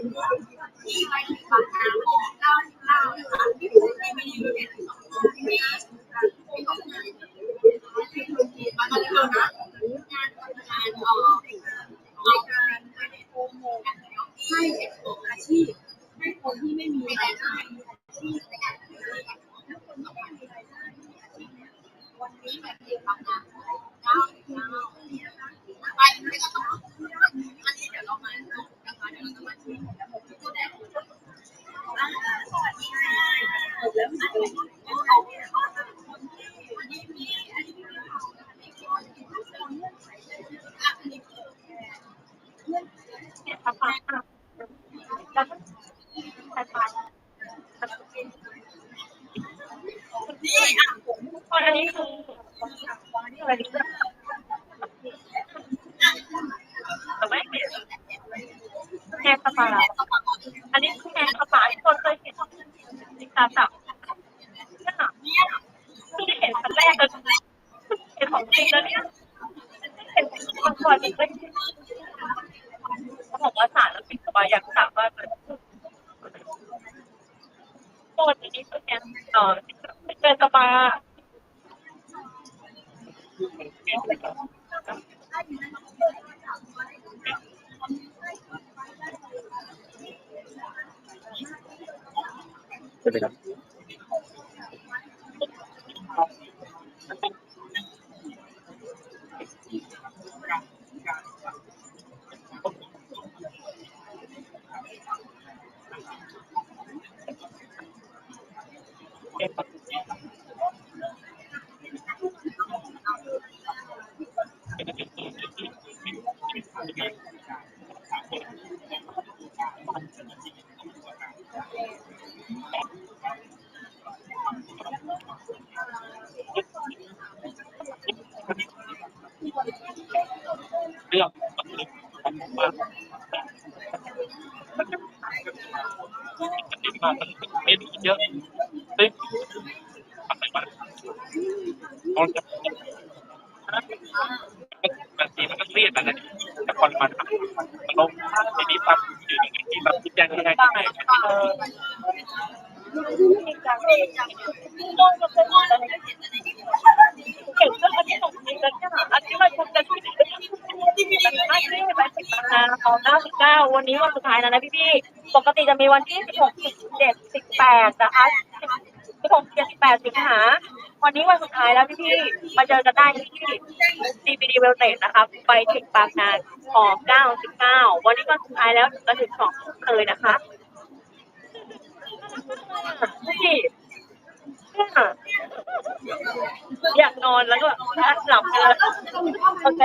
ที่ไค่สปาอันนี้คือแค่สปาที่คนเคยเห็นติดตามจับเนี่ยเนี่ยที่ได้เห็นครั้งแรกเลยเห็นของจริงแล้วเนี่ยเห็นคนก่อนอีกเลยเขาบอกว่าสารแล้วปิดสบายอย่างสามารถเลยตัวนี้คือแค่เอ่อเป็นสปา ใช่ไหม ดีมากไม่ดีเยอะเฮ้ยอะไรมาเขาจะบางทีมันก็เครียดอะไรแต่คนมันมันลงทีนี้ปั๊บอยู่อย่างนี้แบบคิดยังไงก็ได้เออมีการมองกับคนอะไรเห็นเรื่องอั นนี้ของจริงแล้วเนี่ยอันนี้มันคงจะช่วยถึงที่มีปัญหาที่ไปสิบปัญหาของเก้าสิบเก้าวันนี้วันสุดท้ายแล้วนะพี่พี่ปกติจะมีวันที่สิบหกสิบเจ็ดสิบแปดนะคะสิบหกเจ็ดสิบแปดสิงหา วันนี้วันสุดท้ายแล้วพี่พี่มาเจอกันได้ที่ CBD Wellness นะคะไปถึงปากนาของเก้าสิบเก้าวันนี้วันสุดท้ายแล้วจะถึงสองเลยนะคะพี่ อยากนอนแล้วก็หลับไปเลยโอเค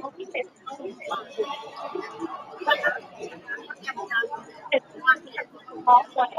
โอเคหัวใจ